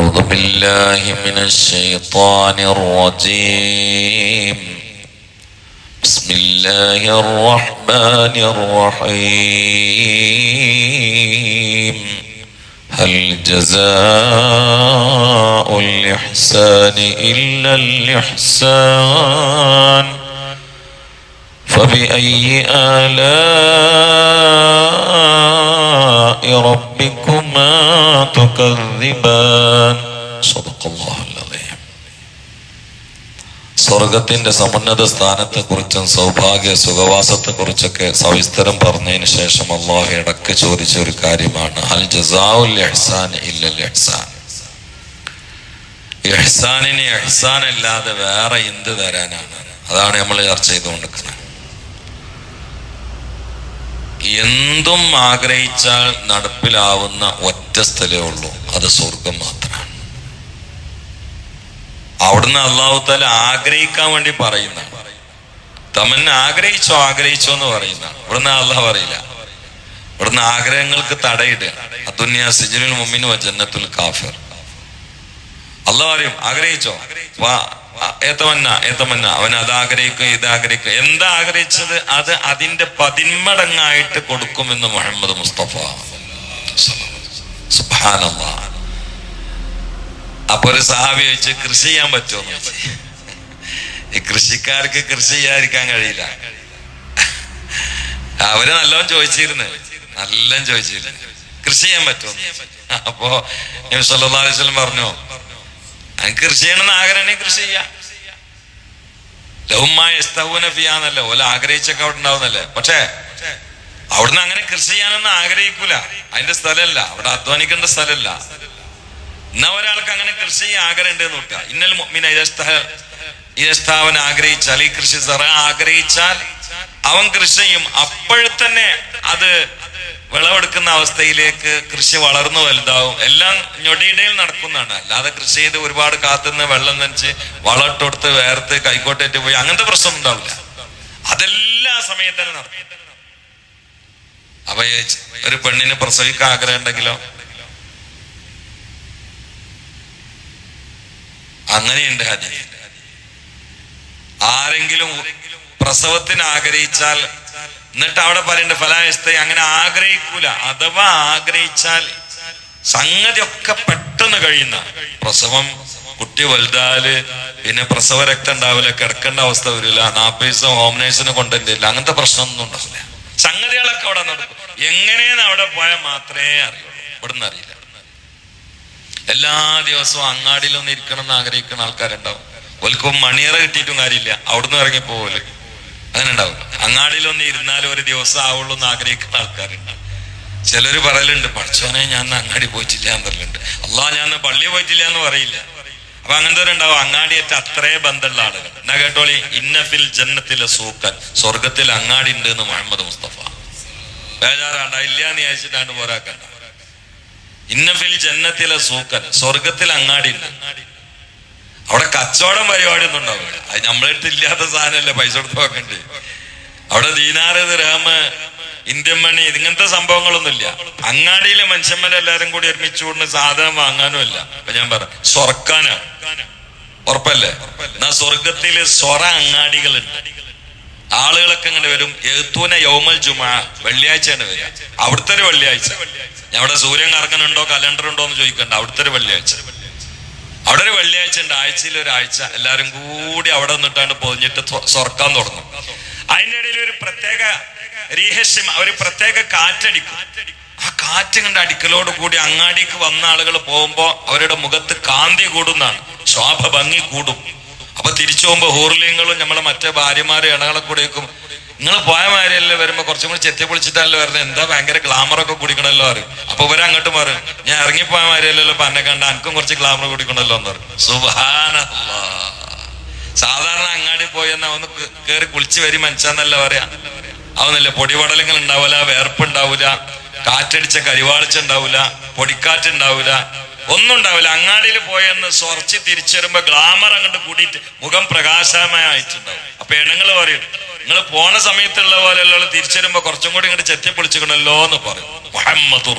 أعوذ بالله من الشيطان الرجيم. بسم الله الرحمن الرحيم. هل جزاء الإحسان إلا الإحسان؟ فبأي آلاء ربكما تكذبان صدق الله العظيم സ്വർഗത്തിന്റെ സമുന്നത സ്ഥാനത്തെ കുറിച്ചും സൗഭാഗ്യ സുഖവാസത്തെ കുറിച്ചൊക്കെ സവിസ്തരം പറഞ്ഞതിന് ശേഷം അള്ളാഹു ഇടക്ക് ചോദിച്ച ഒരു കാര്യമാണ് ഹൽ ജസാഉൽ ഇഹ്സാൻ ഇല്ലൽ ഇഹ്സാൻ ഇഹ്സാനിന് ഇഹ്സാൻ അല്ലാതെ വേറെ എന്ത് തരാനാണ് അതാണ് നമ്മൾ ചർച്ച ചെയ്തുകൊണ്ടിരിക്കുന്നത് എന്തും ആഗ്രഹിച്ചാൽ നടപ്പിലാവുന്ന ഒറ്റ സ്ഥലമേ ഉള്ളൂ. അത് സ്വർഗം മാത്രമാണ്. അവിടുന്ന് അള്ളാഹു തല ആഗ്രഹിക്കാൻ വേണ്ടി പറയുന്ന തമന്ന ആഗ്രഹിച്ചോ ആഗ്രഹിച്ചോ എന്ന് പറയുന്ന ഇവിടുന്ന് അള്ളാഹ് പറയില്ല. ഇവിടുന്ന് ആഗ്രഹങ്ങൾക്ക് തടയിടുക. അതുന്യ സിജുൽ മുമ്മിന് ജന്നത്തുൽ കാഫിർ. അള്ളാഹ് പറയും ആഗ്രഹിച്ചോ? വാ ഏത്തമന്ന ഏത്തമന്ന അവൻ അത് ആഗ്രഹിക്കും ഇത് എന്താ ആഗ്രഹിച്ചത്? അത് അതിന്റെ പതിന്മടങ്ങായിട്ട് കൊടുക്കുമെന്ന് മുഹമ്മദ് മുസ്തഫ. അപ്പൊ ഒരു സഹാബി വെച്ച് കൃഷി ചെയ്യാൻ പറ്റുമോ? ഈ കൃഷിക്കാർക്ക് കൃഷി ചെയ്യാതിരിക്കാൻ കഴിയില്ല. അവർ നല്ലോണം ചോദിച്ചിരുന്നു. നല്ലോണം ചോദിച്ചിരുന്നു. കൃഷി ചെയ്യാൻ പറ്റുമോ അപ്പോ നബി അലൈഹി വസല്ലം പറഞ്ഞു കൃഷി ചെയ്യണമെന്ന് ആഗ്രഹം കൃഷി ചെയ്യാം. ലഹുമായ ഫിയാന്നല്ലേ? ഓല ആഗ്രഹിച്ചൊക്കെ അവിടെ ഉണ്ടാവുന്നല്ലേ? പക്ഷേ അവിടുന്ന് അങ്ങനെ കൃഷി ചെയ്യാനൊന്നും ആഗ്രഹിക്കൂല. അതിന്റെ സ്ഥലമല്ല. അവിടെ അധ്വാനിക്കേണ്ട സ്ഥലമല്ല. എന്നാ ഒരാൾക്ക് അങ്ങനെ കൃഷി ചെയ്യാൻ ആഗ്രഹം ഉണ്ട് നോക്കുക. ഇന്നൽ ഇരസ്ഥാവൻ ആഗ്രഹിച്ചാൽ ഈ കൃഷി ആഗ്രഹിച്ചാൽ അവൻ കൃഷി ചെയ്യും. അപ്പോഴത്തന്നെ അത് വിളവെടുക്കുന്ന അവസ്ഥയിലേക്ക് കൃഷി വളർന്നു വലുതാവും. എല്ലാം ഞൊടിയിടയിൽ നടക്കുന്നതാണ്. അല്ലാതെ കൃഷി ചെയ്ത് ഒരുപാട് കാത്തുനിന്ന് വെള്ളം നനച്ച് വളട്ടൊടുത്ത് വേർത്ത് കൈക്കോട്ടേറ്റ് പോയി അങ്ങനത്തെ പ്രശ്നം ഉണ്ടാവില്ല. അതെല്ലാ സമയത്ത് അപ്പൊ ഒരു പെണ്ണിന് പ്രസവിക്കാൻ ആഗ്രഹം ഉണ്ടെങ്കിലോ? അങ്ങനെയുണ്ട് ഹദീസ് ആരെങ്കിലും പ്രസവത്തിന് ആഗ്രഹിച്ചാൽ എന്നിട്ട് അവിടെ പറയണ്ട ഫലായസ്ത അങ്ങനെ ആഗ്രഹിക്കൂല. അഥവാ ആഗ്രഹിച്ചാൽ സംഗതി ഒക്കെ പെട്ടെന്ന് കഴിയുന്ന പ്രസവം കുട്ടി വലുതാൽ പിന്നെ പ്രസവ രക്തം ഉണ്ടാവില്ല കിടക്കേണ്ട അവസ്ഥ വരില്ല നാൽപ്പത് ദിവസം ഹോം കൊണ്ടുവരില്ല അങ്ങനത്തെ പ്രശ്നമൊന്നും ഉണ്ടാവില്ല. സംഗതികളൊക്കെ അവിടെ നടക്കും. എങ്ങനെയെന്ന് അവിടെ പോയാൽ മാത്രമേ അറിയുള്ളൂ. ഇവിടുന്ന് അറിയില്ല. എല്ലാ ദിവസവും അങ്ങാടിയിലൊന്നും ഇരിക്കണം എന്ന് ആഗ്രഹിക്കുന്ന ആൾക്കാരുണ്ടാവും. ഓൽക്കും മണിയറ കിട്ടിയിട്ടും കാര്യമില്ല. അവിടുന്ന് ഇറങ്ങി പോവൽ അങ്ങനെ ഉണ്ടാവും അങ്ങാടിയിലൊന്നും ഇരുന്നാലും ഒരു ദിവസം ആവുള്ളൂ എന്ന് ആഗ്രഹിക്കുന്ന ആൾക്കാരുണ്ട്. ചിലർ പറയലുണ്ട് പഠിച്ചോനെ ഞാൻ അങ്ങാടി പോയിട്ടില്ല എന്ന് പറയലുണ്ട്. അല്ലാ ഞാൻ പള്ളി പോയിട്ടില്ല എന്ന് പറയില്ല. അപ്പൊ അങ്ങനത്തെ ഉണ്ടാവും. അങ്ങാടിയേറ്റ അത്രേ ബന്ധമുള്ള ആളുകൾ. എന്നാ കേട്ടോളി? ഇന്നഫിൽ ജന്നത്തിലെ സൂക്കൻ. സ്വർഗത്തിൽ അങ്ങാടി ഉണ്ട് എന്ന് മുഹമ്മദ് മുസ്തഫ. ബേജാറാണ്ട. ഇല്ല എന്ന് വിചാരിച്ചിട്ടാണ് പോരാക്കണ്ട. ഇന്നഫിൽ ജന്നത്തിലെ സൂക്കൻ. സ്വർഗത്തിൽ അങ്ങാടി ഉണ്ട്. അവിടെ കച്ചവടം പരിപാടി ഒന്നും ഉണ്ടാവില്ല അത് നമ്മളെടുത്ത് ഇല്ലാത്ത സാധനമല്ലേ പൈസ കൊടുത്ത് നോക്കണ്ടേ അവിടെ ദീനാറ് രാമ് ഇന്ത്യൻ മണി ഇങ്ങനത്തെ സംഭവങ്ങളൊന്നുമില്ല. അങ്ങാടിയിലെ മനുഷ്യന്മാരെല്ലാരും കൂടി ഒരുമിച്ച് കൊണ്ട് സാധനം വാങ്ങാനും അല്ല അപ്പൊ ഞാൻ പറ സ്വർക്കാനാണ് ഉറപ്പല്ലേ? എന്നാ സ്വർഗത്തിൽ സ്വറ അങ്ങാടികളുണ്ട്. ആളുകളൊക്കെ ഇങ്ങനെ വരും. എഴുത്തൂന യൗമൽ ജുമാ വെള്ളിയാഴ്ചയാണ് വരിക. അവിടുത്തെ വെള്ളിയാഴ്ച. അവിടെ സൂര്യൻ കറങ്ങനുണ്ടോ കലണ്ടർ ഉണ്ടോ എന്ന് ചോദിക്കണ്ട. അവിടുത്തെ വെള്ളിയാഴ്ച. അവിടെ ഒരു വെള്ളിയാഴ്ച ഉണ്ട്. ആഴ്ചയിൽ ഒരാഴ്ച. എല്ലാരും കൂടി അവിടെ നിന്നിട്ടാണ് പൊതിഞ്ഞിട്ട് സ്വർക്കാൻ തുടങ്ങും അതിന്റെ ഇടയിൽ ഒരു പ്രത്യേക രീഹസ്യം ഒരു പ്രത്യേക കാറ്റടിക്കും. ആ കാറ്റ് കണ്ട അടിക്കലോട് കൂടി അങ്ങാടിക്ക് വന്ന ആളുകൾ പോകുമ്പോ അവരുടെ മുഖത്ത് കാന്തി കൂടുന്നാണ് ശോഭ ഭംഗി കൂടും. അപ്പൊ തിരിച്ചു പോകുമ്പോ ഹൂർലിങ്ങളും നമ്മളെ മറ്റേ ഭാര്യമാരെ ഇണകളെ കൂടെയൊക്കെ നിങ്ങൾ പോയ മാതിരിയല്ലേ വരുമ്പോ കുറച്ചും കൂടി ചെത്തി പൊളിച്ചിട്ടല്ലേ വരുന്നത്? എന്താ ഭയങ്കര ഗ്ലാമറൊക്കെ കുടിക്കണല്ലോ പറയും. അപ്പൊ ഇവരെ അങ്ങോട്ട് പറയും ഞാൻ ഇറങ്ങിപ്പോയ മാരിയല്ലോ പന്നെ കണ്ട എനിക്കും കുറച്ച് ഗ്ലാമർ കുടിക്കണല്ലോ എന്ന് പറയും. സുഹാന സാധാരണ അങ്ങാടി പോയി എന്നാ ഒന്ന് കേറി കുളിച്ച് വരി മനുഷ്യന്നല്ല പറയാ. അവന്നല്ലേ പൊടിപടലങ്ങൾ ഉണ്ടാവില്ല വേർപ്പ് ഉണ്ടാവില്ല കാറ്റടിച്ച പൊടിക്കാറ്റ് ഉണ്ടാവില്ല ഒന്നും ഉണ്ടാവില്ല. അങ്ങാടിയിൽ പോയെന്ന് സ്വർച്ച് തിരിച്ചു വരുമ്പോ ഗ്ലാമർ അങ്ങോട്ട് കൂടിയിട്ട് മുഖം പ്രകാശമയമായിട്ടുണ്ടാവും അപ്പൊ എണ്ണങ്ങൾ പറയും നിങ്ങൾ പോണ സമയത്തുള്ള പോലെയുള്ള തിരിച്ചു വരുമ്പോ കുറച്ചും കൂടി ഇങ്ങോട്ട് ചെത്തി പൊളിച്ചിക്കണല്ലോ എന്ന് പറയും. മുഹമ്മദ്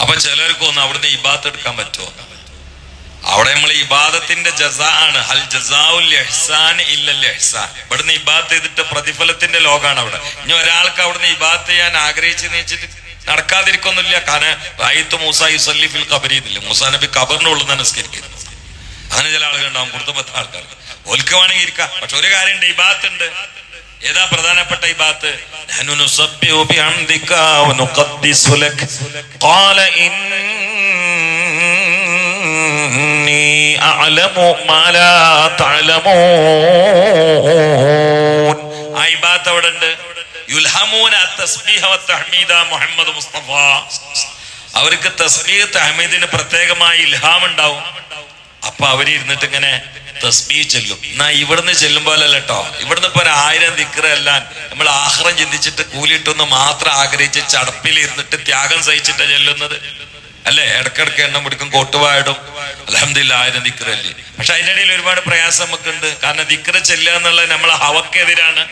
അപ്പൊ ചിലർക്ക് ഒന്ന് അവിടുന്ന് ഇബാത്ത് എടുക്കാൻ പറ്റുമോ? അവിടെ നമ്മൾ ഇബാദത്തിന്റെ ജസാ ആണ്. അൽ ജസാഉൽ ഇഹ്സാൻ ഇല്ലൽ ഇഹ്സാൻ. ഇവിടുന്ന് ഇബാത്ത് ചെയ്തിട്ട് പ്രതിഫലത്തിന്റെ ലോകാണ് അവിടെ. ഇനി ഒരാൾക്ക് അവിടുന്ന് ഇബാത്ത് ചെയ്യാൻ ആഗ്രഹിച്ചു നീച്ചിട്ട് നടക്കാതിരിക്കൊന്നുമില്ല. കാരണം റായിത്ത് മൂസ യുസല്ലി ഫിൽ കബരീന്നില്ല മൂസാ നബി കബറിനുള്ളിൽ നിന്ന് നിസ്കരിക്കുന്നു അങ്ങനെ ചില ആളുകൾ ഉണ്ടാവും കുടുംബത്തെ ആൾക്കാർ ഓൽക്ക് വേണമെങ്കിൽ ഇരിക്കാം. പക്ഷെ ഒരു കാര്യം കാര്യമുണ്ട് ഇബാത്ത് ഉണ്ട് ഏതാ പ്രധാനപ്പെട്ട ഈ ഭാഗത്ത് ആ ആ ഇബാത്ത് അവിടെ ഉണ്ട് മുഹമ്മദ് മുസ്തഫ. അവർക്ക് തസ്ബീഹ് തഹമീദിന് പ്രത്യേകമായി ഇൽഹാം ഉണ്ടാവും അപ്പൊ അവരിരുന്നിട്ട് ഇങ്ങനെ തസ്ബീ ചെല്ലും. എന്നാ ഇവിടുന്ന് ചെല്ലുമ്പോലല്ല കേട്ടോ ഇവിടുന്ന് ഇപ്പൊ ആയിരം ദിക്കറെല്ലാം നമ്മൾ ആഹ്റം ചിന്തിച്ചിട്ട് കൂലിയിട്ടൊന്ന് മാത്രം ആഗ്രഹിച്ച് ചടപ്പിൽ ഇരുന്നിട്ട് ത്യാഗം സഹിച്ചിട്ട് ചെല്ലുന്നത്. അല്ലേ? ഇടക്കിടക്ക് എണ്ണം പിടിക്കും കോട്ടുവായിടും അലഹമില്ല ആയിരം ദിക്കറല്ലേ പക്ഷെ അതിനിടയിൽ ഒരുപാട് പ്രയാസം നമുക്കുണ്ട്. കാരണം ദിക്കറ് ചെല്ലുക എന്നുള്ളത് നമ്മളെ ഹവക്കെതിരാണ്.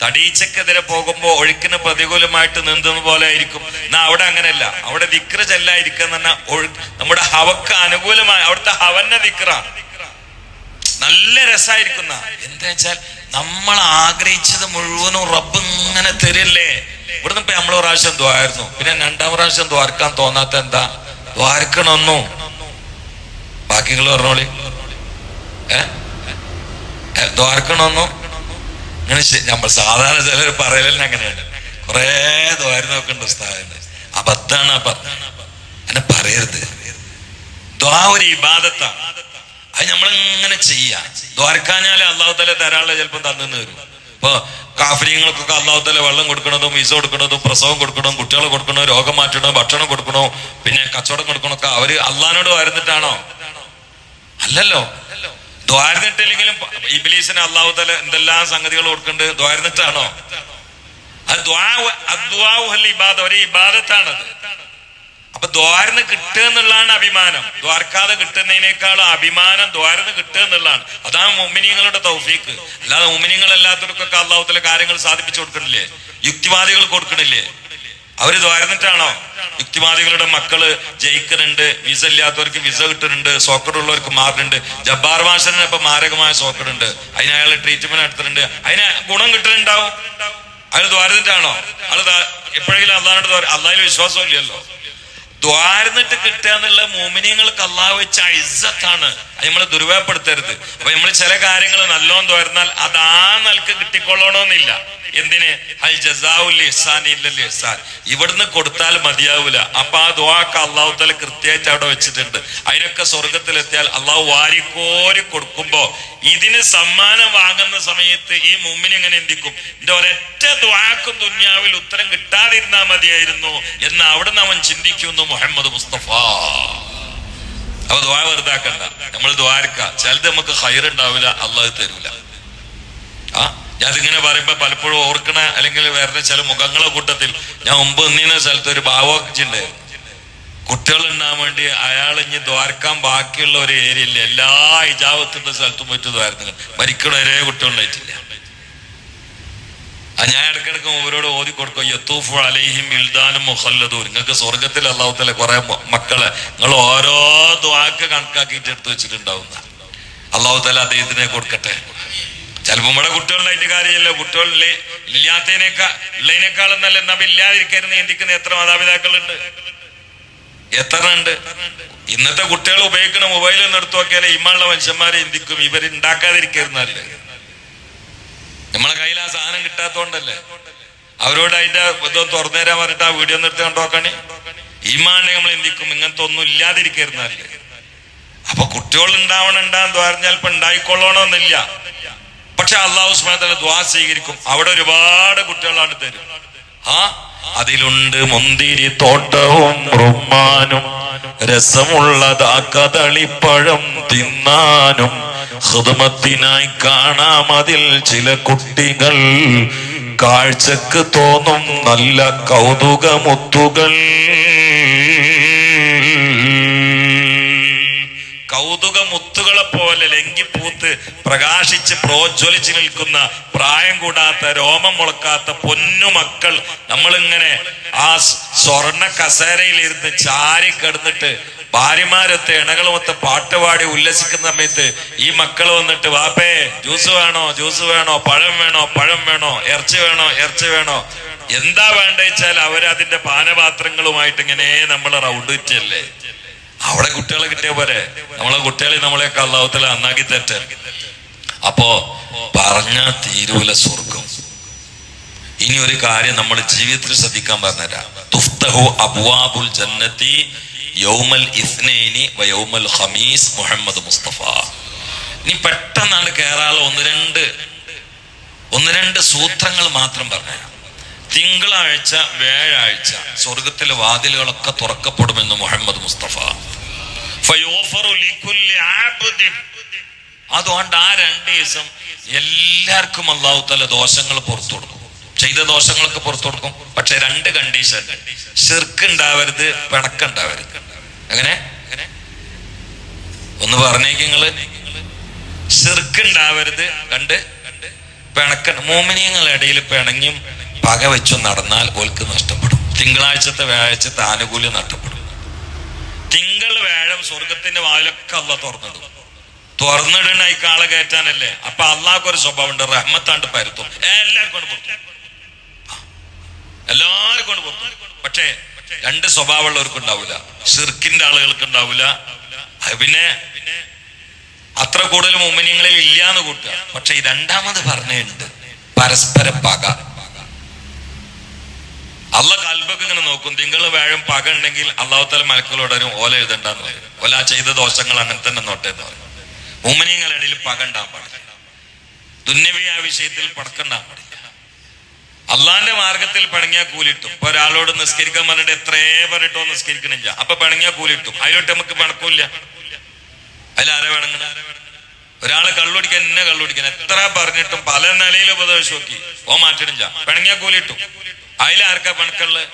തടീച്ചക്കെതിരെ പോകുമ്പോൾ ഒഴുക്കിന് പ്രതികൂലമായിട്ട് നീന്തുന്ന പോലെ ആയിരിക്കും. എന്നാ അവിടെ അങ്ങനെയല്ല. അവിടെ ദിക്ര ചെല്ലായിരിക്കുക എന്ന് പറഞ്ഞാൽ നമ്മുടെ ഹവക്ക് അനുകൂലമായ അവിടുത്തെ ഹവന്റെ വിക്ര നല്ല രസമായിരിക്കുന്ന എന്താ വെച്ചാൽ നമ്മൾ ആഗ്രഹിച്ചത് മുഴുവനും റബ്ബ് ഇങ്ങനെ തരില്ലേ? ഇവിടുന്ന് ഇപ്പൊ നമ്മൾ പ്രാവശ്യം ദ്വായിരുന്നു പിന്നെ രണ്ടാം പ്രാവശ്യം ദ്വാരക്കാൻ തോന്നാത്ത എന്താ? ദ്വാരക്കണമെന്നു ബാക്കികൾ പറഞ്ഞോളി. ഏ? ദ്വാരക്കണമെന്നു അങ്ങനെ നമ്മൾ സാധാരണ ചിലർ പറയലെന്നെ അങ്ങനെയാണ്. കുറേ ദ്വാരം ഉണ്ട് സ്ഥാപനം അബദ്ധാണ് പറഞ്ഞത്. അങ്ങനെ പറയരുത്. ദ്വാ ഒരു ഇബാദത്താണ് അത് നമ്മളിങ്ങനെ ചെയ്യാം. ദ്വാരക്കാഞ്ഞാൽ അള്ളാഹു തല ധാരാളം ചിലപ്പോൾ തന്നു വരും. ഇപ്പൊ കാഫര്യങ്ങൾക്കൊക്കെ അള്ളാഹു തല വെള്ളം കൊടുക്കണതും വിസ കൊടുക്കണതും പ്രസവം കൊടുക്കണം കുട്ടികളെ കൊടുക്കണോ രോഗം മാറ്റണോ ഭക്ഷണം കൊടുക്കണോ പിന്നെ കച്ചവടം കൊടുക്കണമൊക്കെ അവർ അള്ളഹാനോട് വരുന്നിട്ടാണോ അല്ലല്ലോ. ദ്വാരന്നിട്ടില്ലെങ്കിലും ഇബിലീസിന് അള്ളാഹു തല എന്തെല്ലാം സംഗതികൾ കൊടുക്കുന്നുണ്ട്? ദ്വാരനിട്ടാണോ ഇബാദ ഇബാദത്താണത്. അപ്പൊ ദ്വാരന്ന് കിട്ടുക എന്നുള്ളതാണ് അഭിമാനം. ദ്വാരക്കാതെ കിട്ടുന്നതിനേക്കാളും അഭിമാനം ദ്വാരന്ന് കിട്ടുക എന്നുള്ളതാണ്. അതാണ് മുമിനിങ്ങളുടെ തൗഫീക്ക്. അല്ലാതെ മുമിനിങ്ങളല്ലാത്തവർക്കൊക്കെ അള്ളാഹുത്തല കാര്യങ്ങൾ സാധിപ്പിച്ചു കൊടുക്കണില്ലേ? യുക്തിവാദികൾ കൊടുക്കണില്ലേ? അവർ ദ്വാരന്നിട്ടാണോ യുക്തിവാദികളുടെ മക്കൾ ജയിക്കുന്നുണ്ട് വിസ ഇല്ലാത്തവർക്ക് വിസ കിട്ടുന്നുണ്ട് സോക്കറ്റ് ഉള്ളവർക്ക് മാറുന്നുണ്ട്. ജബ്ബാർ മാഷന് ഇപ്പൊ മാരകമായ സോക്കറ്റ് ഉണ്ട്. അതിന് അയാൾ ട്രീറ്റ്മെന്റ് നടത്തുന്നുണ്ട്. അതിന് ഗുണം കിട്ടുന്നുണ്ടാവും. അയാൾ ദ്വാരന്നിട്ടാണോ അയാൾ എപ്പോഴെങ്കിലും അള്ളാഹിനോട് അള്ളാഹിൽ വിശ്വാസം ഇല്ലല്ലോ ദ്വാരന്നിട്ട് കിട്ടുക എന്നുള്ള മോമിനിയങ്ങൾക്ക് അള്ളാഹ് വെച്ച ഇസ്സത്താണ് അത് നമ്മൾ ദുരുപയോഗപ്പെടുത്തരുത്. അപ്പൊ നമ്മൾ ചില കാര്യങ്ങൾ നല്ലോണം തുറന്നാൽ അതാ നൽക്ക് കിട്ടിക്കൊള്ളണമെന്നില്ല എന്തിന്? അൽ ജസാഉൽ ഇഹ്സാൻ ഇല്ലൽ ഇഹ്സാൻ. ഇവിടുന്ന് കൊടുത്താൽ മതിയാവൂല. അപ്പൊ ആ ദ്വാക്ക് അള്ളാഹു തല കൃത്യമായിട്ട് അവിടെ വെച്ചിട്ടുണ്ട്. അതിനൊക്കെ സ്വർഗത്തിലെത്തിയാൽ അള്ളാഹു വാരിക്കോരി കൊടുക്കുമ്പോ ഇതിന് സമ്മാനം വാങ്ങുന്ന സമയത്ത് ഈ മുമ്മിന് ഇങ്ങനെ എന്തിക്കും? എന്റെ ഒരൊറ്റ ദ്വാക്കും ദുന്യാവിൽ ഉത്തരം കിട്ടാതിരുന്നാ മതിയായിരുന്നു എന്ന് അവിടുന്ന് അവൻ ചിന്തിക്കുന്നു. മുഹമ്മദ് മുസ്തഫ. അപ്പൊ ദ്വാ വെറുതാക്കണ്ട. നമ്മൾ ദ്വാരക്ക ചിലത് നമുക്ക് ഹൈർ ഉണ്ടാവില്ല അള്ളാഹ് തരൂല. ആ? ഇങ്ങനെ പറയുമ്പോ പലപ്പോഴും ഓർക്കണ അല്ലെങ്കിൽ വേറെ ചില മുഖങ്ങളെ കൂട്ടത്തിൽ ഞാൻ മുമ്പ് നിന്ന സ്ഥലത്ത് ഒരു ഭാവമുണ്ട് കുട്ടികൾ ഉണ്ടാകാൻ വേണ്ടി അയാൾ ഇനി ദ്വാരക്കാൻ ബാക്കിയുള്ള ഒരു ഏരിയ ഇല്ല. എല്ലാ ഇജാവത്തിന്റെ സ്ഥലത്തും പോയിട്ട് ദ്വാരന്നു മരിക്കണ ഒരേ കുട്ടികളുണ്ടായിട്ടില്ല ഞാൻ ഇടക്കിടക്ക് അവരോട് ഓതി കൊടുക്കും യത്തൂഫു അലൈഹിം ഇൽദാനും മുഹല്ലദൂർ നിങ്ങൾക്ക് സ്വർഗത്തിൽ അള്ളാഹുത്തല കുറെ മക്കളെ നിങ്ങൾ ഓരോ ദ്വാക്ക് കണക്കാക്കിയിട്ട് എടുത്തു വെച്ചിട്ടുണ്ടാവുന്ന. അള്ളാഹുത്തല അദ്ദേഹത്തിനെ കൊടുക്കട്ടെ. ചിലപ്പോ നമ്മുടെ കുട്ടികളുണ്ടായിട്ട് കാര്യമില്ല. കുട്ടികളില്ലേ ഇല്ലാത്തതിനേക്കാൾ ഉള്ളതിനേക്കാളും നല്ല നമ്മൾ ഇല്ലാതിരിക്കരുത് ചിന്തിക്കുന്ന എത്ര മാതാപിതാക്കളുണ്ട്? എത്ര ഉണ്ട്? ഇന്നത്തെ കുട്ടികൾ ഉപയോഗിക്കുന്ന മൊബൈൽ ഒന്ന് എടുത്തു നോക്കിയാലേ ഇമ്മുള്ള മനുഷ്യന്മാരെ ചിന്തിക്കും ഇവർ ഉണ്ടാക്കാതിരിക്കരുന്നല്ലേ നമ്മളെ കയ്യിൽ ആ സാധനം കിട്ടാത്തോണ്ടല്ലേ? അവരോട് അതിന്റെ ഇത് തുറന്നു തരാൻ പറഞ്ഞിട്ട് ആ വീഡിയോ നിർത്തി കണ്ടോക്കണേ ഈമാനെ നമ്മൾ എന്തിക്കും ഇങ്ങനത്തെ ഒന്നും ഇല്ലാതിരിക്കരുന്നല്ലേ അപ്പൊ കുട്ടികൾ ഉണ്ടാവണം ഉണ്ടാന്ന് പറഞ്ഞാൽ ഇപ്പൊ ഉണ്ടായിക്കൊള്ളണമെന്നില്ല പക്ഷെ അള്ളാഹു സ്മാനത്തല ദ്വാ സ്വീകരിക്കും. അവിടെ ഒരുപാട് കുട്ടികളാണ് തരും. ആ അതിലുണ്ട് മുന്തിരി തോട്ടവും റുമാനും രസമുള്ളതാ കദളിപ്പഴം തിന്നാനും ഹൃദമത്തിനായി കാണാം അതിൽ ചില കുട്ടികൾ. കാഴ്ചക്ക് തോന്നും നല്ല കൗതുകമുത്തുകൾ. കൗതുക മുത്തുകൾ പൂക്കളെ പോലെ ലങ്കിപ്പൂത്ത് പ്രകാശിച്ച് പ്രോജ്വലിച്ച് നിൽക്കുന്ന പ്രായം കൂടാത്ത രോമം മുളക്കാത്ത പൊന്നു മക്കൾ നമ്മളിങ്ങനെ ആ സ്വർണ കസേരയിലിരുന്ന് ചാരി കിടന്നിട്ട് ഭാര്യമാരൊത്ത് ഇണകളുമൊത്ത് പാട്ടുപാടി ഉല്ലസിക്കുന്ന സമയത്ത് ഈ മക്കൾ വന്നിട്ട് വാപ്പേ ജ്യൂസ് വേണോ? ജ്യൂസ് വേണോ? പഴം വേണോ? പഴം വേണോ? ഇറച്ചി വേണോ? ഇറച്ചി വേണോ? എന്താ വേണ്ട വെച്ചാൽ അവരതിന്റെ പാനപാത്രങ്ങളുമായിട്ട് ഇങ്ങനെ നമ്മൾ റൗണ്ട് വെച്ചല്ലേ. അവിടെ കുട്ടികളെ കിട്ടിയ പോലെ നമ്മളെ കുട്ടികളെ നമ്മളെ കള്ളാവത്തിൽ നന്നാക്കി തെറ്റ അപ്പോ പറഞ്ഞ തീരുവല സ്വർഗം. ഇനി ഒരു കാര്യം നമ്മൾ ജീവിതത്തിൽ ശ്രദ്ധിക്കാൻ പറഞ്ഞുതരാം. തുഫ്തഹു അബ്വാബുൽ ജന്നത്തി യൗമൽ ഇസ്നൈനി വയൗമൽ ഹമീസ് മുഹമ്മദ് മുസ്തഫ. ഇനി പെട്ടെന്നാണ് കേരളം ഒന്ന് രണ്ട് ഒന്ന് രണ്ട് സൂത്രങ്ങൾ മാത്രം പറഞ്ഞു തിങ്കളാഴ്ച വ്യാഴാഴ്ച സ്വർഗത്തിലെ വാതിലുകളൊക്കെ തുറക്കപ്പെടുമെന്ന് മുഹമ്മദ് മുസ്തഫ. അതുകൊണ്ട് ആ രണ്ട് ദിവസം എല്ലാവർക്കും അള്ളാഹു തല ദോഷങ്ങൾ പുറത്തു കൊടുക്കും. ചെയ്ത ദോഷങ്ങളൊക്കെ പുറത്തു കൊടുക്കും. പക്ഷെ രണ്ട് കണ്ടീഷൻ ഷിർക്ക് ഉണ്ടാവരുത് പിണക്കുണ്ടാവരുത് എങ്ങനെ? ഒന്ന് പറഞ്ഞേക്ക് നിങ്ങൾ. ഷിർക്ക് ഉണ്ടാവരുത് കണ്ട്? പിണക്ക മോമിനിയങ്ങളുടെ ഇടയിൽ പിണങ്ങിയും പക വെച്ചു നടന്നാൽ ഓൽക്ക് നഷ്ടപ്പെടും. തിങ്കളാഴ്ചത്തെ വ്യാഴാഴ്ചത്തെ ആനുകൂല്യം നഷ്ടപ്പെടും. തിങ്കൾ വ്യാഴം സ്വർഗത്തിന്റെ വാതിലൊക്കെ അല്ല തുറന്നിടും തുറന്നിടണ ഈ കാള കയറ്റാനല്ലേ? അപ്പൊ അള്ളാഹ്ക്ക് ഒരു സ്വഭാവം ഉണ്ട് റഹ്മത്താണ്ട് പരത്തും. എല്ലാവർക്കും എല്ലാവർക്കും പക്ഷേ രണ്ട് സ്വഭാവമുള്ളവർക്ക് ഉണ്ടാവില്ല ഷിർക്കിന്റെ ആളുകൾക്ക് ഉണ്ടാവില്ല പിന്നെ അത്ര കൂടുതൽ മുമ്മനിങ്ങളിൽ ഇല്ല എന്ന് കൂട്ടുക. പക്ഷെ ഈ രണ്ടാമത് പറഞ്ഞിട്ടുണ്ട്. പരസ്പര പക. അല്ല കൽബൊക്കെ ഇങ്ങനെ നോക്കും. നിങ്ങൾ വേഴം പക ഉണ്ടെങ്കിൽ അള്ളാഹുത്തല മലക്കളോടരും ഓല എഴുതണ്ടെന്ന് പറയും. ഓല ചെയ്ത ദോഷങ്ങൾ അങ്ങനെ തന്നെ നോട്ടെ എന്ന് പറയും മുമ്മനിങ്ങളുടെ പക ഉണ്ടാൻ പാടില്ല. ആ വിഷയത്തിൽ പടക്കണ്ടാൻ അള്ളാന്റെ മാർഗത്തിൽ പണങ്ങിയ കൂലിട്ടും. ഇപ്പൊ ഒരാളോട് നിസ്കരിക്കാൻ പറഞ്ഞിട്ട് എത്രയേ പറഞ്ഞിട്ടോ നിസ്കരിക്കണില്ല. അപ്പൊ പണങ്ങിയ കൂലിട്ടും. അതിലോട്ട് നമുക്ക് പിണക്കൂല്ല. അതിലാരെ വേണമെങ്കിൽ ഒരാൾ കള്ളുടിക്കാൻ എന്നെ കള്ളുടിക്കാൻ എത്ര പറഞ്ഞിട്ടും പല നിലയിൽ ഉപദേശം നോക്കി. ഓ മാറ്റണില്ല പിണങ്ങിയ കൂലിട്ടു. അതിലാർക്കാ പണക്കൾ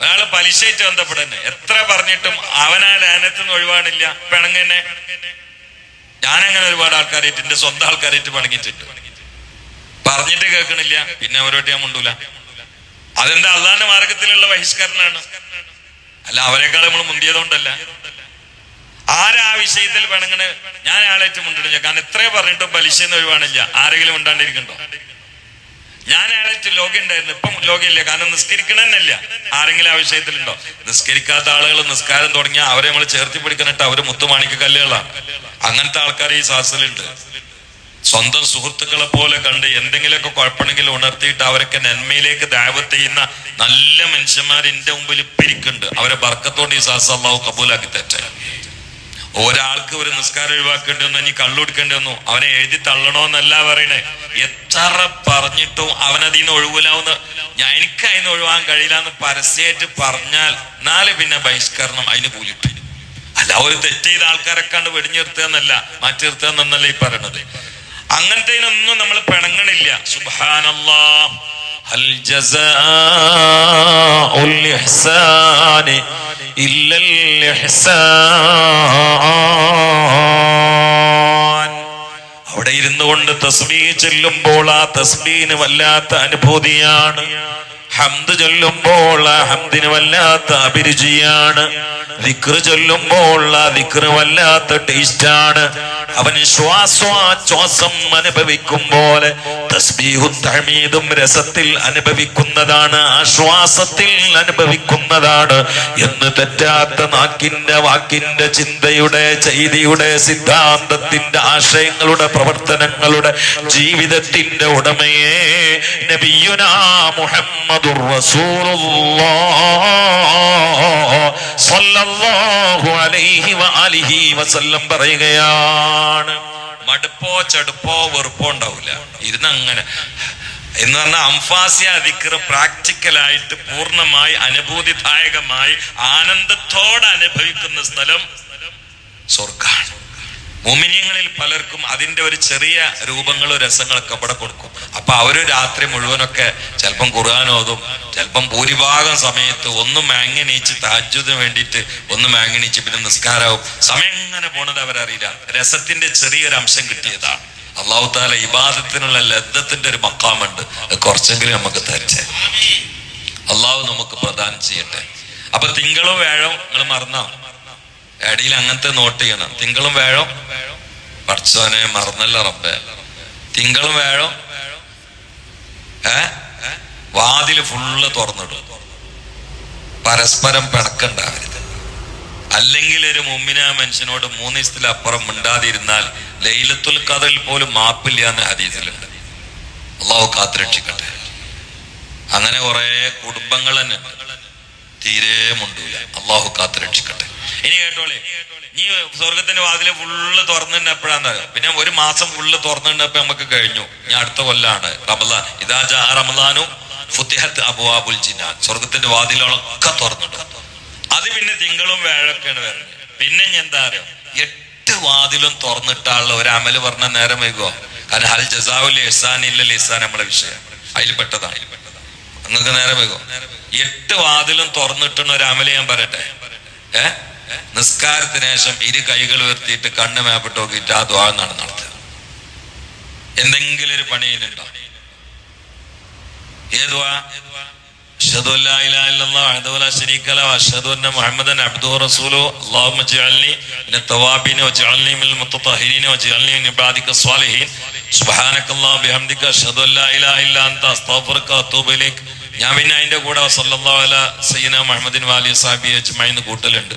ഒരാൾ പലിശയിട്ട് ബന്ധപ്പെടുന്നെ. എത്ര പറഞ്ഞിട്ടും അവനാ ലാനത്ത് നിന്ന് ഒഴിവാണില്ല. പിണങ്ങന്നെ. ഞാനങ്ങനെ ഒരുപാട് ആൾക്കാരായിട്ട് എന്റെ സ്വന്തം ആൾക്കാരായിട്ട് പിണങ്ങിയിട്ടുണ്ട്. പറഞ്ഞിട്ട് കേൾക്കണില്ല. പിന്നെ അവരോട്ട് ഞാൻ മുണ്ടൂല. അതെന്താ അള്ളാന്റെ മാർഗത്തിലുള്ള ബഹിഷ്കരണമാണ് അല്ല അവരെക്കാൾ നമ്മൾ മുന്തിയതുകൊണ്ടല്ല ആരാ വിഷയത്തിൽ വേണമെങ്കിൽ ഞാൻ ആളേറ്റ് മുണ്ടിടില്ല കാരണം എത്രയോ പറഞ്ഞിട്ടും പലിശന്ന് ഒഴിവാണില്ല. ആരെങ്കിലും ഉണ്ടാണ്ടിരിക്കണ്ടോ ഞാൻ ആളേറ്റ് ലോക ഉണ്ടായിരുന്നു. ഇപ്പം ലോകയില്ല. കാരണം നിസ്കരിക്കണമെന്നല്ല ആരെങ്കിലും ആ വിഷയത്തിലുണ്ടോ? നിസ്കരിക്കാത്ത ആളുകൾ നിസ്കാരം തുടങ്ങിയ അവരെ നമ്മൾ ചേർത്തി പിടിക്കണിട്ട് അവർ മുത്തുമാണിക്ക് കല്ലുകളാണ് അങ്ങനത്തെ ആൾക്കാർ ഈ സാഹസിലുണ്ട് സ്വന്തം സുഹൃത്തുക്കളെ പോലെ കണ്ട് എന്തെങ്കിലുമൊക്കെ കുഴപ്പമുണ്ടെങ്കിൽ ഉണർത്തിയിട്ട് അവരൊക്കെ നന്മയിലേക്ക് ദാവത്ത് ചെയ്യുന്ന നല്ല മനുഷ്യന്മാർ എന്റെ മുമ്പിൽ ഇപ്പിരിക്കുന്നുണ്ട്. അവരെ ബർക്കത്തോണ്ട് ഈ അള്ളാഹു കബൂലാക്കി തെറ്റേ ഒരാൾക്ക് ഒരു നിസ്കാരം ഒഴിവാക്കേണ്ടി വന്നു ഇനി കള്ളുകൊടുക്കേണ്ടി വന്നു. അവനെ എഴുതി തള്ളണോന്നല്ല പറയണേ. എത്ര പറഞ്ഞിട്ടും അവനതിന്ന് ഒഴിവിലാവുന്ന ഞാൻ എനിക്ക് അതിന് ഒഴിവാൻ കഴിയില്ല എന്ന് പരസ്യമായിട്ട് പറഞ്ഞാൽ നാല് പിന്നെ ബഹിഷ്കരണം അതിന് കൂലിട്ടു. അല്ല ഒരു തെറ്റ് ചെയ്ത ആൾക്കാരെ കണ്ട് വെടിഞ്ഞിർത്തുക എന്നല്ല മാറ്റി നിർത്തുക എന്നല്ല ഈ പറയണത്. അങ്ങനത്തേനൊന്നും നമ്മൾ പിണങ്ങണില്ല സുബാനല്ലാ هل جزاء الإحسان إلا الإحسان അവിടെ ഇരുന്നു കൊണ്ട് തസ്ബീ ചെല്ലുമ്പോൾ ആ തസ്ബീന് വല്ലാത്ത അനുഭൂതിയാണ് ഹംദ് ചൊല്ലുമ്പോൾ ആ ഹംദിന് വല്ലാത്ത അഭിരുചിയാണ്. ദിക്റ് ചൊല്ലുമ്പോൾ ആ ദിക്റ് വല്ലാത്ത ടേസ്റ്റാണ്. അവൻ ശ്വാസോച്ഛ്വാസം അനുഭവിക്കും പോലെ തസ്ബീഹും തഹമീദും രസത്തിൽ അനുഭവിക്കുന്നതാണ് ആശ്വാസത്തിൽ അനുഭവിക്കുന്നതാണ് എന്ന് തെറ്റാത്ത നാക്കിന്റെ വാക്കിന്റെ ചിന്തയുടെ ചെയ്തിയുടെ സിദ്ധാന്തത്തിന്റെ ആശയങ്ങളുടെ പ്രവർത്തനങ്ങളുടെ ജീവിതത്തിന്റെ ഉടമയെ നബിയുനാ മുഹമ്മദുർ صلى الله അലൈഹി وآله വസല്ലം പറയുകയാണ്. മടുപ്പോ ചടുപ്പോ വെറുപ്പോ ഉണ്ടാവില്ല. ഇരുന്ന് അങ്ങനെ. എന്ന് പറഞ്ഞാൽ അംഫാസിയ ദിക്ർ പ്രാക്ടിക്കലായിട്ട് പൂർണമായി അനുഭൂതിദായകമായി ആനന്ദത്തോടെ അനുഭവിക്കുന്ന സ്ഥലം സ്വർഗാണ് മുമിനിയങ്ങളിൽ പലർക്കും അതിന്റെ ഒരു ചെറിയ രൂപങ്ങളോ രസങ്ങളൊക്കെ അവിടെ കൊടുക്കും. അപ്പൊ അവർ രാത്രി മുഴുവനൊക്കെ ചിലപ്പം ഖുർആൻ ഓതും ചിലപ്പം ഭൂരിഭാഗം സമയത്ത് ഒന്ന് മാങ്ങനീച്ച് താജ്ജുദിന് വേണ്ടിയിട്ട് ഒന്ന് മാങ്ങനീച്ച് പിന്നെ നിസ്കാരവും സമയം എങ്ങനെ പോണത് അവരറിയില്ല. രസത്തിന്റെ ചെറിയൊരു അംശം കിട്ടിയതാണ്. അള്ളാഹു താല ഇബാദത്തിനുള്ള ലബ്ധത്തിന്റെ ഒരു മക്കാമുണ്ട് കുറച്ചെങ്കിലും നമുക്ക് തരട്ടെ. അള്ളാഹു നമുക്ക് പ്രദാനം ചെയ്യട്ടെ. അപ്പൊ തിങ്കളും വേഴവും നിങ്ങൾ മറന്നോ? ഇടയിൽ അങ്ങനത്തെ നോട്ട് ചെയ്യണം. തിങ്കളും വേഴോ പഠിച്ചോനെ മറന്നല്ല റബ്ബേ. തിങ്കളും വേഴോ ഏ? വാതിൽ ഫുള്ള് തുറന്നിടും. പരസ്പരം പിണക്കുണ്ടാവരുത് അല്ലെങ്കിൽ ഒരു മുമ്പിന മനുഷ്യനോട് മൂന്ന് ദിവസത്തിൽ അപ്പുറം മിണ്ടാതിരുന്നാൽ ലൈലത്തുൽ കഥയിൽ പോലും മാപ്പില്ല എന്ന് ഹദീസിലുണ്ട്. അള്ളാഹു കാത്തുരക്ഷിക്കട്ടെ. അങ്ങനെ കുറെ കുടുംബങ്ങൾ തന്നെ. തീരെ മുണ്ടൂല. അള്ളാഹു കാത്തുരക്ഷിക്കട്ടെ ഇനി കേട്ടോളെ നീ സ്വർഗത്തിന്റെ വാതിൽ ഫുള്ള് തുറന്നിട്ടപ്പോഴാന്ന് പിന്നെ ഒരു മാസം ഫുള്ള് തുറന്നിട്ടപ്പോ നമുക്ക് കഴിഞ്ഞു. ഞാൻ അടുത്ത കൊല്ലാണ്. റമദാൻ. ഇതാ ജാ റമദാനു ഫുത്തിഹത്ത് അബുവാബുൽ ജിനാൻ. സ്വർഗത്തിന്റെ വാതിലുകളൊക്കെ തുറന്നിട്ടു. അത് പിന്നെ തിങ്കളും വേഴൊക്കെയാണ് വരുന്നത് പിന്നെ ഞാൻ എന്താ അറിയോ? എട്ട് വാതിലും തുറന്നിട്ടാളുള്ള ഒരു അമൽ പറഞ്ഞ നേരം വൈകോ കാരണം ഹൽ ജസാവുൽ ഇസാൻ ഇല്ല ഇസാൻ നമ്മളെ വിഷയം. അതിൽ പെട്ടതാണ്. നിങ്ങൾക്ക് നേരെ വൈകോ എട്ട് വാതിലും തുറന്നിട്ടുന്ന ഒരു അമല ഞാൻ പറയട്ടെ. ഏ? നിസ്കാരത്തിന് ശേഷം ഇരു കൈകൾ ഉയർത്തിയിട്ട് കണ്ണ് മേപ്പിട്ട് നോക്കിയിട്ട് ആ ദ്വാരം നട നടത്തുക എന്തെങ്കിലും ഒരു പണിയിലുണ്ടോ ഏതുവാ അഷ്ഹദു ഇലാഹ അന്ന മുഹമ്മദൻ ഇബാദിക സുബ്ഹാനക അല്ലാഹു ബിഹംദിക ഇലാഹ ഞാൻ പിന്നെ അതിന്റെ കൂടെ സല്ലല്ലാഹു അല സയ്യിന മുഹമ്മദിൻ വാലി സാബി അജ്മൈന്ന് കൂട്ടലുണ്ട്.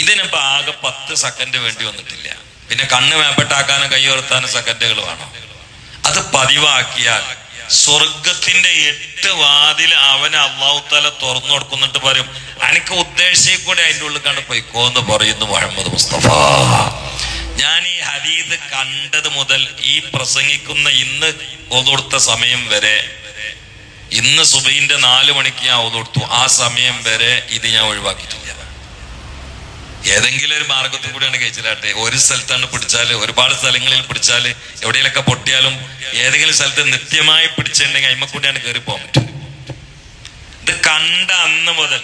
ഇതിനിപ്പോ ആകെ പത്ത് സെക്കൻഡ് വേണ്ടി വന്നിട്ടില്ല. പിന്നെ കണ്ണ് മേപ്പെട്ടാക്കാനും കൈ ഉയർത്താനും സെക്കൻഡുകൾ വേണം. അത് പതിവാക്കിയാൽ സ്വർഗത്തിന്റെ എട്ട് വാതിൽ അവന് അള്ളാഹുത്തല തുറന്നു കൊടുക്കുന്നിട്ട് പറയും. എനിക്ക് ഉദ്ദേശിക്കൂടെ കൂടെ അതിന്റെ ഉള്ളിൽ കണ്ട് പൊയ്ക്കോന്ന് പറയുന്നു മുഹമ്മദ് മുസ്തഫ. ഞാൻ ഈ ഹദീദ് കണ്ടത് മുതൽ ഈ പ്രസംഗിക്കുന്ന ഇന്ന് ഒതുകൊടുത്ത സമയം വരെ. ഇന്ന് സുബൈന്റെ നാല് മണിക്ക് ഞാൻ ഒതുകൊടുത്തു ആ സമയം വരെ ഇത് ഞാൻ ഒഴിവാക്കിയിട്ടില്ല. ഏതെങ്കിലും ഒരു മാർഗത്തിൽ കൂടിയാണ് കഴിച്ചിലാട്ടെ. ഒരു സ്ഥലത്താണ് പിടിച്ചാൽ ഒരുപാട് സ്ഥലങ്ങളിൽ പിടിച്ചാൽ എവിടെയെങ്കിലൊക്കെ പൊട്ടിയാലും ഏതെങ്കിലും സ്ഥലത്ത് നിത്യമായി പിടിച്ചിട്ടുണ്ടെങ്കിൽ അയിമക്കൂടിയാണ് കയറി പോകാൻ പറ്റും ഇത് കണ്ട അന്ന് മുതൽ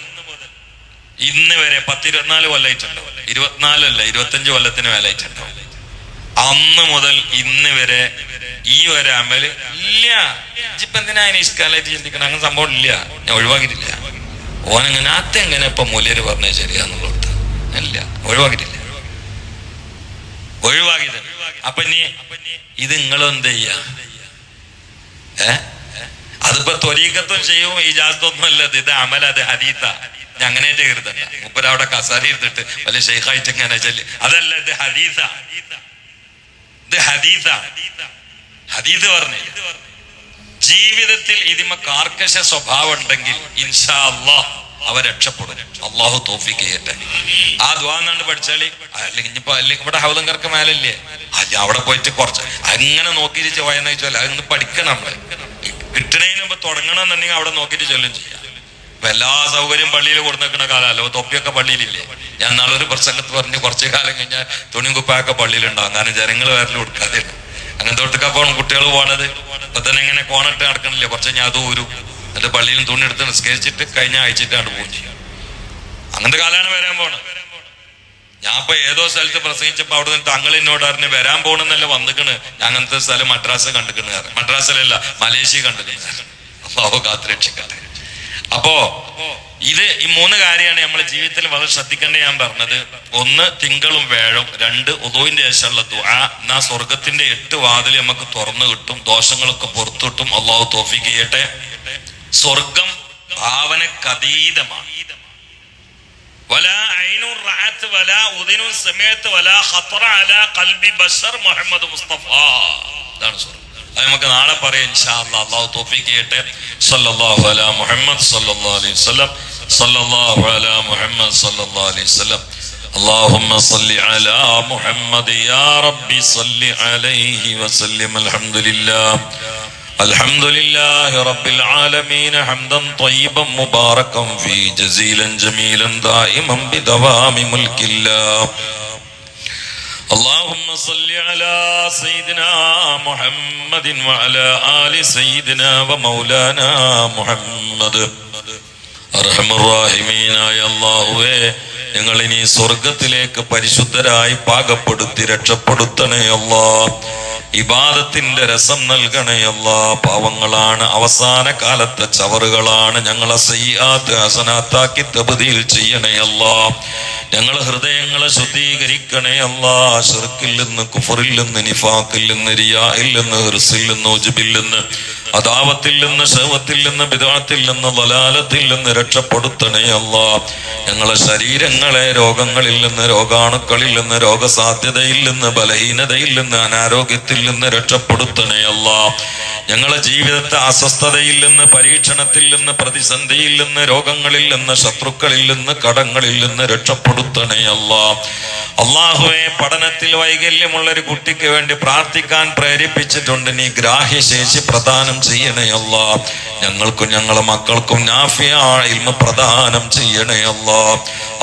ഇന്ന് വരെ പത്തിരുപത്തിനാല് കൊല്ലായിട്ടുണ്ടോ. ഇരുപത്തിനാലല്ല ഇരുപത്തഞ്ച് കൊല്ലത്തിന് മേലായിട്ടുണ്ടോ. അന്ന് മുതൽ ഇന്ന് വരെ ഈ ഒരു അമൽ ഇല്ല. ഇപ്പൊ എന്തിനാ അതിനെ ചിന്തിക്കണം? അങ്ങനെ സംഭവം ഇല്ല. ഞാൻ ഒഴിവാക്കിയിട്ടില്ല. ഓനങ്ങനെ അതെങ്ങനെ ഇപ്പൊ മൂല്യര് പറഞ്ഞത് ശരിയാന്നുള്ളത്? അല്ല ഒഴിവാക്കിയിട്ടില്ല. ഒഴിവാക്കിയത്. അപ്പൊ നീ ഇത് നിങ്ങളെന്ത് ചെയ്യാ? ഏ? അതിപ്പോ ത്വരീകത്വം ചെയ്യും ഈ ജാസ്തൊന്നും അല്ലത് ഇത് അമല അത് ഹദീത്ത. ഞാൻ അങ്ങനെ ചെയ്യരുത്. മുപ്പരവിടെ കസാരി ഇരുന്നിട്ട് വലിയ ഷെയ്ഖായിട്ട് ഇങ്ങനെ ചൊല്ലി. അതല്ല ഇത് ഹദീസ. ഇത് ഹദീസ. ഹദീസ് പറഞ്ഞു. ജീവിതത്തിൽ ഇതിമ കാർക്കശ സ്വഭാവം ഉണ്ടെങ്കിൽ ഇൻഷാ അള്ളാഹ് അവ രക്ഷപ്പെടും. അള്ളാഹു തോഫിക്ക് ചെയ്യട്ടെ ആ ദ്വാന്നാണ്ട് പഠിച്ചാളി അല്ലെങ്കിൽ ഇനിയിപ്പോ അല്ലെങ്കിൽ ഇവിടെ ഹൗലം ഹൗലങ്കർക്ക് മേലല്ലേ? അല്ല അവിടെ പോയിട്ട് കുറച്ച് അങ്ങനെ നോക്കിയിട്ട് വെച്ചാൽ അതൊന്ന് പഠിക്കണം കിട്ടണേന് മുമ്പ് തുടങ്ങണമെന്നുണ്ടെങ്കിൽ അവിടെ നോക്കിയിട്ട് ചൊല്ലും ചെയ്യാം. ഇപ്പൊ എല്ലാ സൗകര്യം പള്ളിയിൽ കൊടുത്തേക്കുന്ന കാലമല്ലോ? തൊപ്പിയൊക്കെ പള്ളിയിലില്ലേ? ഞാൻ നാളെ ഒരു പ്രസംഗത്ത് പറഞ്ഞ് കുറച്ച് കാലം കഴിഞ്ഞാൽ തുണിയും കുപ്പായൊക്കെ പള്ളിയിലുണ്ടാവും. കാരണം ജനങ്ങൾ വേറെ കൊടുക്കാതെ. അങ്ങനത്തെ തൊട്ടൊക്കെ പോകണം കുട്ടികൾ പോണത്. ഇപ്പൊ തന്നെ ഇങ്ങനെ കോണിട്ട് നടക്കണില്ലേ? കുറച്ച് ഞാൻ അത് ഊരും. എന്നിട്ട് പള്ളിയിൽ തുണി എടുത്ത് നിസ്കരിച്ചിട്ട് കഴിഞ്ഞ അയച്ചിട്ടാണ് പോകും അങ്ങനത്തെ കാലമാണ് വരാൻ പോണത്. ഞാൻ ഇപ്പൊ ഏതോ സ്ഥലത്ത് പ്രസംഗിച്ചപ്പോ അവിടെ നിന്ന് തങ്ങൾ എന്നോട് അറിഞ്ഞ് വരാൻ പോണെന്നല്ല വന്നിക്കണ്. ഞാൻ അങ്ങനത്തെ സ്ഥലം മദ്രാസ് കണ്ടിക്കണ് മദ്രാസിലല്ല മലേഷ്യ കണ്ടിക്കണ് അള്ളാഹു കാത്തുരക്ഷിക്കട്ടെ. അപ്പോ ഇത് ഈ മൂന്ന് കാര്യമാണ് നമ്മൾ ജീവിതത്തിൽ വളരെ ശ്രദ്ധിക്കേണ്ട ഞാൻ പറഞ്ഞത്. ഒന്ന് തിങ്കളും വേഴും. രണ്ട് ഉദോവിന്റെ ശേഷമുള്ള ദുആ. എന്നാ സ്വർഗത്തിന്റെ എട്ട് വാതിൽ നമുക്ക് തുറന്നു കിട്ടും ദോഷങ്ങളൊക്കെ പുറത്തു കിട്ടും. അള്ളാഹു തോഫിക്ക് ചെയ്യട്ടെ. സ്വർഗം ഭാവനക്കതീതമാണ് മുസ്തഫ. ഇതാണ് സ്വർഗം അത് നമുക്ക് നാളെ പറയാം ഇൻഷാ അല്ലാഹ് അല്ലാഹു തൗഫീഖ് ചെയ്യട്ടെ സല്ലല്ലാഹു അലാ മുഹമ്മദ് സല്ലല്ലാഹു അലൈഹി വസല്ലം സല്ലല്ലാഹു അലാ മുഹമ്മദ് സല്ലല്ലാഹു അലൈഹി വസല്ലം اللهم صل على محمد يا ربي صل عليه وسلم الحمد لله الحمد لله رب العالمين حمدا طيبا مباركا فيه جزيلا جميلا دائما بدوام ملك الله اللهم صل على سيدنا محمد وعلى آل سيدنا ومولانا محمد أرحم الراحمين يا الله ഞങ്ങൾ ഇനി സ്വർഗത്തിലേക്ക് പരിശുദ്ധരായി പാകപ്പെടുത്തി രക്ഷപ്പെടുത്തണേ അല്ലാ. ഇബാദത്തിന്റെ രസം നൽകണേ പാവങ്ങളാണ് അവസാന കാലത്തെ ചവറുകളാണ് ഞങ്ങളെ സയ്യാത്ത് ഹസനാത്താക്കി തപതിയിൽ ചെയ്യണേ ഞങ്ങളെ ഹൃദയങ്ങളെ ശുദ്ധീകരിക്കണേ അല്ലാ. ഷിർക്കിൽ നിന്ന് കുഫറിൽ നിന്ന് നിഫാക്കിൽ നിന്ന് റിയായിൽ അദാവത്തിൽ നിന്ന് ശവത്തിൽ നിന്ന് വിധാത്തിൽ നിന്ന് വലാലത്തിൽ നിന്ന് രക്ഷപ്പെടുത്തണേ അല്ല ഞങ്ങളെ ശരീരങ്ങളെ രോഗങ്ങളിൽ നിന്ന് രോഗാണുക്കളിൽ നിന്ന് രോഗസാധ്യതയിൽ നിന്ന് ബലഹീനതയിൽ നിന്ന് അനാരോഗ്യത്തിൽ നിന്ന് രക്ഷപ്പെടുത്തണേ അല്ല ഞങ്ങളെ ജീവിതത്തെ അസ്വസ്ഥതയിൽ നിന്ന് പരീക്ഷണത്തിൽ നിന്ന് പ്രതിസന്ധിയിൽ നിന്ന് രോഗങ്ങളിൽ നിന്ന് ശത്രുക്കളിൽ നിന്ന് കടങ്ങളിൽ നിന്ന് രക്ഷപ്പെടുത്തണേ അല്ല അള്ളാഹുവെ പഠനത്തിൽ വൈകല്യമുള്ള ഒരു കുട്ടിക്ക് വേണ്ടി പ്രാർത്ഥിക്കാൻ പ്രേരിപ്പിച്ചിട്ടുണ്ട്. നീ ഗ്രാഹ്യശേഷി പ്രദാനം ചെയ്യണേ അല്ല. ഞങ്ങൾക്കും ഞങ്ങളെ മക്കൾക്കും നാഫിയ ഇൽമ പ്രദാനം ചെയ്യണേ അല്ല.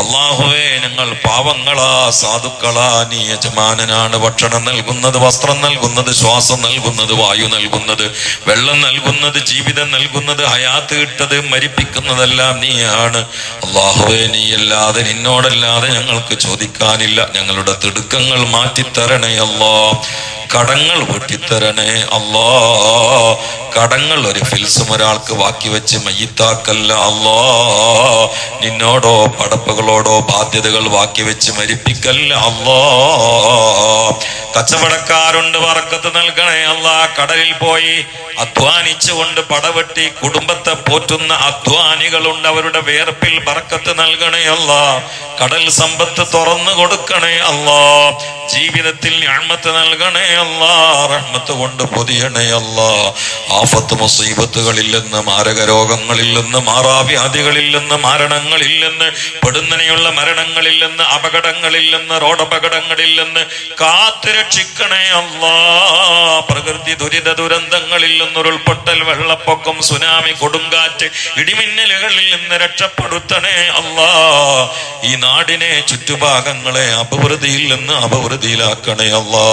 അള്ളാഹുവേ ഞങ്ങൾ പാവങ്ങളാ സാധുക്കളാ നീ യജമാനനാണ്. ഭക്ഷണം നൽകുന്നത് വസ്ത്രം നൽകുന്നത് ശ്വാസം നൽകുന്നത് വായു നൽകുന്നത് വെള്ളം നൽകുന്നത് ജീവിതം നൽകുന്നത് ഹയാത്ത് ഇട്ടത് മരിപ്പിക്കുന്നതെല്ലാം നീയാണ്. അള്ളാഹുവേ നീ അല്ലാതെ നിന്നോടല്ലാതെ ഞങ്ങൾക്ക് ചോദിക്കാനില്ല. ഞങ്ങളുടെ തിടുക്കങ്ങൾ മാറ്റിത്തരണേ അല്ലാ. കടങ്ങൾ പൊട്ടിത്തരണേ അല്ലാ. കടങ്ങൾ ഒരു ഫിൽസും ഒരാൾക്ക് ബാക്കി വെച്ച് മയ്യത്താക്കല്ല അല്ലാ. നിന്നോടോ പടപ്പുകളോടോ ബാധ്യതകൾ ബാക്കി വെച്ച് മരിപ്പിക്കല്ല അല്ലാ. കച്ചവടക്കാരുണ്ട് വറക്കത്ത് നൽകണേ അല്ലാ. കടലിൽ പോയി അധ്വാനിച്ചുകൊണ്ട് പടവെട്ടി കുടുംബത്തെ പോറ്റുന്ന അധ്വാനികളുണ്ട് അവരുടെ വേർപ്പിൽ പറക്കത്ത് നൽകണേ അല്ല. കടൽ സമ്പത്ത് തുറന്നു കൊടുക്കണേ അല്ലാ. ജീവിതത്തിൽ ഞാമത്ത് നൽകണേ അല്ലാ റഹ്മത്ത് കൊണ്ട് പൊതിയണേ അല്ലാ ആഫത്ത് മുസീബത്തുകളിൽ നിന്ന് മാരക രോഗങ്ങളില്ലെന്ന് നിന്ന് മാറാവ്യാധികളിൽ മരണങ്ങളിൽ നിന്ന് പെടുന്നനെയുള്ള മരണങ്ങളിൽ നിന്ന് അപകടങ്ങളിൽ നിന്ന് അല്ലാ പ്രകൃതി ദുരിത ദുരന്തങ്ങളിൽ ഉരുൾപൊട്ടൽ വെള്ളപ്പൊക്കം സുനാമി കൊടുങ്കാറ്റ് ഇടിമിന്നലുകളിൽ നിന്ന് രക്ഷപ്പെടുത്തണേ അല്ലാ ഈ നാടിനെ ചുറ്റുഭാഗങ്ങളെ അപവൃതിയിൽ നിന്ന് അപവൃതിയിലാക്കണേ അല്ലാ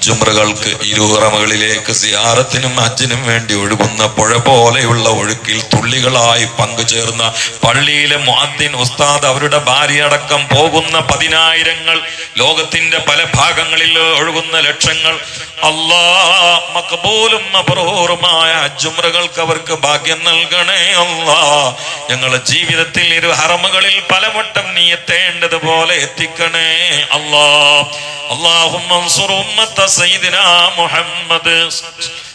ഹജ്ജുമ്രകൾക്ക് ഇരുഹറമുകളിലേക്ക് സിയാറത്തിനും ഹജ്ജിനും വേണ്ടി ഒഴുകുന്ന പുഴ പോലെയുള്ള ഒഴുക്കിൽ തുള്ളികളായി പങ്കുചേർന്ന പള്ളിയിലെ മുഅദ്ദിൻ ഉസ്താദ് അവരുടെ ഭാര്യ അടക്കം പോകുന്ന പതിനായിരങ്ങൾ ലോകത്തിന്റെ പല ഭാഗങ്ങളിൽ ഒഴുകുന്ന ലക്ഷങ്ങൾ. അല്ലാ മക്കബൂലും അപറൂറുമായ ഹജ്ജുമ്രകൾക്ക് അവർക്ക് ഭാഗ്യം നൽകണേ അല്ലാ. ഞങ്ങളുടെ ജീവിതത്തിൽ ഇരു ഹറമുകളിൽ പലവട്ടം നീ എത്തേണ്ടതുപോലെ എത്തിക്കണേ അല്ലാ. അള്ളാഹും سيدنا محمد.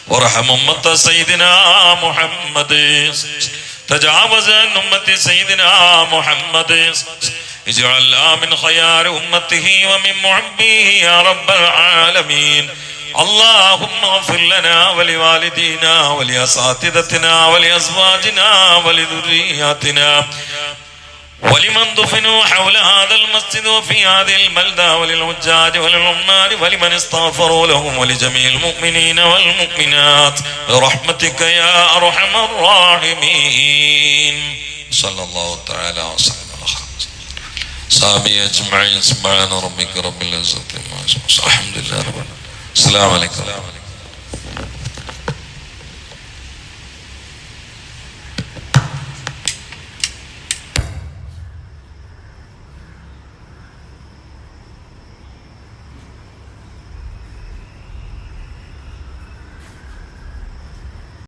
وارحم أمة سيدنا محمد. تجاوز عن أمة سيدنا محمد. اجعلنا من خيار أمته ومن محبيه يا رب العالمين. اللهم اغفر لنا ولوالدينا ولأساتذتنا ولأزواجنا ولذرياتنا. ولمن دفنوا حول هذا المسجد وفي هذه البلدة وللحجاج وللعمار ولمن استغفروا لهم ولجميع المؤمنين والمؤمنات برحمتك يا أرحم الراحمين. صلى الله تعالى وسلم سامي أجمعين. سبحان ربك رب العزة الحمد لله رب العالمين. السلام عليكم.